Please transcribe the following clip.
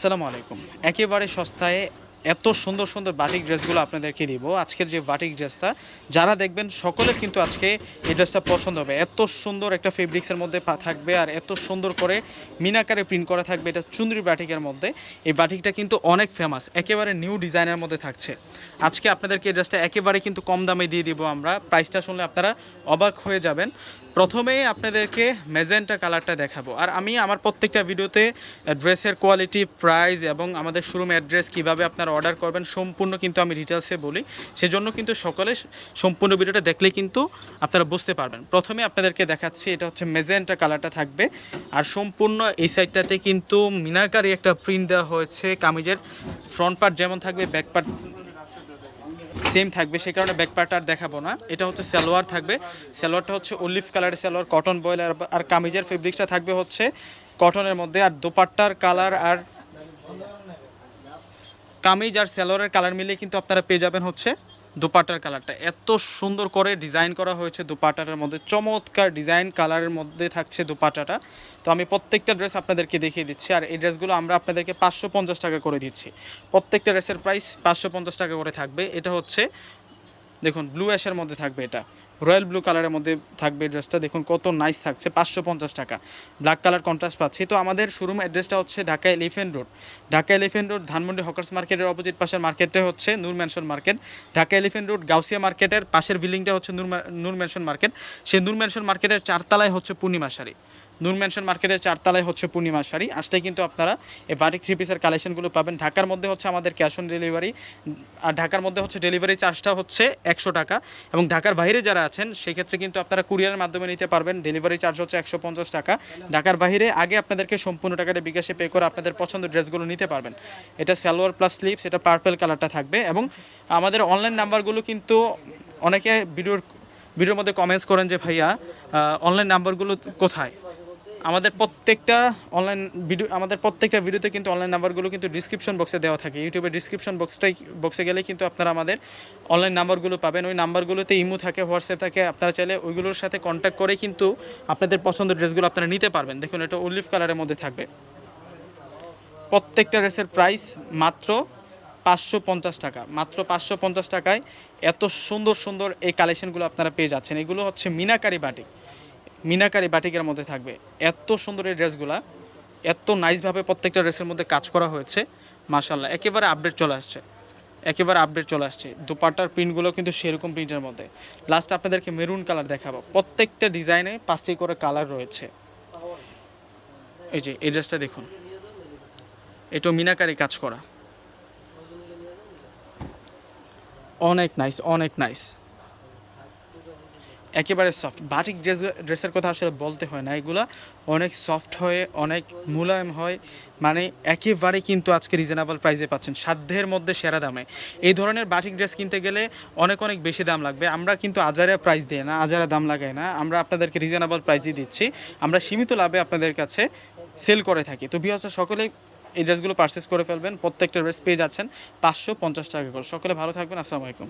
আসসালামু আলাইকুম। একেবারে সস্তায় এত সুন্দর সুন্দর বাটিক ড্রেসগুলো আপনাদেরকে দিব। আজকের যে বাটিক ড্রেসটা, যারা দেখবেন সকলে কিন্তু আজকে এই ড্রেসটা পছন্দ হবে। এত সুন্দর একটা ফেব্রিক্সের মধ্যে থাকবে আর এত সুন্দর করে মিনাকারে প্রিন্ট করা থাকবে এটা চুন্দ্রি বাটিকের মধ্যে। এই বাটিকটা কিন্তু অনেক ফেমাস একেবারে নিউ ডিজাইনের মধ্যে থাকছে। আজকে আপনাদেরকে এই ড্রেসটা একেবারে কিন্তু কম দামে দিয়ে দিব আমরা। প্রাইসটা শুনলে আপনারা অবাক হয়ে যাবেন। প্রথমেই আপনাদেরকে মেজেন্টা কালারটা দেখাবো। আর আমি আমার প্রত্যেকটা ভিডিওতে ড্রেসের কোয়ালিটি প্রাইস এবং আমাদের শোরুম অ্যাড্রেস কীভাবে আপনারা অর্ডার করবেন সম্পূর্ণ কিন্তু আমি ডিটেলসে বলি। সেজন্য কিন্তু সকলে সম্পূর্ণ ভিডিওটা দেখলে কিন্তু আপনারা বুঝতে পারবেন। প্রথমে আপনাদেরকে দেখাচ্ছি, এটা হচ্ছে মেজেন্টা কালারটা থাকবে। আর সম্পূর্ণ এই সাইডটাতে কিন্তু মিনাকারি একটা প্রিন্ট দেওয়া হয়েছে। কামিজের ফ্রন্ট পার্ট যেমন থাকবে, ব্যাক পার্ট সেম থাকবে। সেই কারণে ব্যাক পার্ট আর দেখাবো না। এটা হচ্ছে সালোয়ার থাকবে। সালোয়ারটা হচ্ছে অলিভ কালারের সালোয়ার, কটন বয়েল আর কামিজের ফেব্রিক্সটা থাকবে হচ্ছে কটনের মধ্যে। আর দোপাট্টার কালার আর কামিজ আর সালোয়ারের কালার মিলিয়ে কিন্তু আপনারা পেয়ে যাবেন হচ্ছে দোপাট্টার কালারটা। এত সুন্দর করে ডিজাইন করা হয়েছে দোপাট্টাটার মধ্যে। চমৎকার ডিজাইন কালারের মধ্যে থাকছে দোপাট্টাটা তো আমি প্রত্যেকটা ড্রেস আপনাদেরকে দেখিয়ে দিচ্ছি। আর এই ড্রেসগুলো আমরা আপনাদেরকে পাঁচশো পঞ্চাশ টাকা করে দিচ্ছি। প্রত্যেকটা ড্রেসের প্রাইস পাঁচশো পঞ্চাশ টাকা করে থাকবে। এটা হচ্ছে, দেখুন ব্লু অ্যাশের মধ্যে থাকবে এটা। রয়্যাল ব্লু কালারের মধ্যে থাকবে ড্রেসটা। দেখুন কত নাইস থাকছে, পাঁচশো পঞ্চাশ টাকা। ব্ল্যাক কালার কন্ট্রাস্ট পাচ্ছি। তো আমাদের শোরুম অ্যাড্রেসটা হচ্ছে Dhaka elephant road Dhaka elephant road Dhanmondi hawkers মার্কেটের অপোজিট পাশের মার্কেটে হচ্ছে Noor mansion market Dhaka elephant road Gausia মার্কেটের পাশের বিল্ডিংটা হচ্ছে নূর নূর ম্যানশন মার্কেট সেই নূর ম্যানশন মার্কেটের চারতলায় হচ্ছে পূর্ণিমা নূর ম্যানশন মার্কেটের চারতলায় হচ্ছে পূর্ণিমা শাড়ি। আসলে কিন্তু আপনারা এই বাটিক থ্রি পিসের কালেকশনগুলো পাবেন। ঢাকার মধ্যে হচ্ছে আমাদের ক্যাশ অন ডেলিভারি আর ঢাকার মধ্যে হচ্ছে ডেলিভারি চার্জটা হচ্ছে একশো টাকা। এবং ঢাকার বাইরে যারা আছেন, সেক্ষেত্রে কিন্তু আপনারা কুরিয়ারের মাধ্যমে নিতে পারবেন। ডেলিভারি চার্জ হচ্ছে একশো পঞ্চাশ টাকা। ঢাকার বাইরে আগে আপনাদেরকে সম্পূর্ণ টাকাটা বিকাশে পে করে আপনাদের পছন্দের ড্রেসগুলো নিতে পারবেন। এটা সালোয়ার প্লাস স্লিপস এটা পার্পেল কালারটা থাকবে। এবং আমাদের অনলাইন নাম্বারগুলো কিন্তু অনেকে ভিডিওর ভিডিওর মধ্যে কমেন্টস করেন যে, ভাইয়া অনলাইন নাম্বারগুলো কোথায়? আমাদের প্রত্যেকটা অনলাইন ভিডিও আমাদের প্রত্যেকটা ভিডিওতে কিন্তু অনলাইন নাম্বারগুলো কিন্তু ডিসক্রিপশন বক্সে দেওয়া থাকে। ইউটিউবের ডিসক্রিপশন বক্সটাই বক্সে গেলে কিন্তু আপনারা আমাদের অনলাইন নাম্বারগুলো পাবেন। ওই নাম্বারগুলোতে ইমো থাকে হোয়াটসঅ্যাপ থাকে। আপনারা চাইলে ওইগুলোর সাথে কন্ট্যাক্ট করে কিন্তু আপনাদের পছন্দের ড্রেসগুলো আপনারা নিতে পারবেন। দেখুন, এটা অলিভ কালারের মধ্যে থাকবে। প্রত্যেকটা ড্রেসের প্রাইস মাত্র পাঁচশো পঞ্চাশ টাকা। মাত্র পাঁচশো পঞ্চাশ টাকায় এত সুন্দর সুন্দর এই কালেকশনগুলো আপনারা পেয়ে যাচ্ছেন। এগুলো হচ্ছে মিনাকারি বাটিক মিনাকারি বাটিকের মধ্যে থাকবে। এত সুন্দর এই ড্রেসগুলা, এত নাইসভাবে প্রত্যেকটা ড্রেসের মধ্যে কাজ করা হয়েছে মাশাল্লাহ একেবারে আপডেট চলে আসছে। একেবারে আপডেট চলে আসছে। দুপাট্টার প্রিন্টগুলো কিন্তু সেরকম প্রিন্টের মধ্যে। লাস্ট আপনাদেরকে মেরুন কালার দেখাবো। প্রত্যেকটা ডিজাইনে পাঁচটি করে কালার রয়েছে। এই যে, এই ড্রেসটা দেখুন। এটাও মিনাকারি কাজ করা। অনেক নাইস অনেক নাইস একেবারে সফট বাটিক ড্রেস ড্রেসের কথা আসলে বলতে হয় না। এগুলা অনেক সফট হয়ে, অনেক মুলায়ম হয়। মানে একেবারে কিন্তু আজকে রিজনেবল প্রাইসে পাচ্ছেন। সাধ্যের মধ্যে সেরা দামে। এই ধরনের বাটিক ড্রেস কিনতে গেলে অনেক অনেক বেশি দাম লাগবে। আমরা কিন্তু আজারে প্রাইস দিই না, আজারে দাম লাগাই না। আমরা আপনাদেরকে রিজনেবল প্রাইসই দিচ্ছি। আমরা সীমিত লাভে আপনাদের কাছে সেল করে থাকি। তো বিহাসা সকলেই এই ড্রেসগুলো পারচেস করে ফেলবেন। প্রত্যেকটা ড্রেস পেয়ে যাচ্ছেন পাঁচশো পঞ্চাশ টাকা করে। সকলে ভালো থাকবেন। আসসালামু আলাইকুম।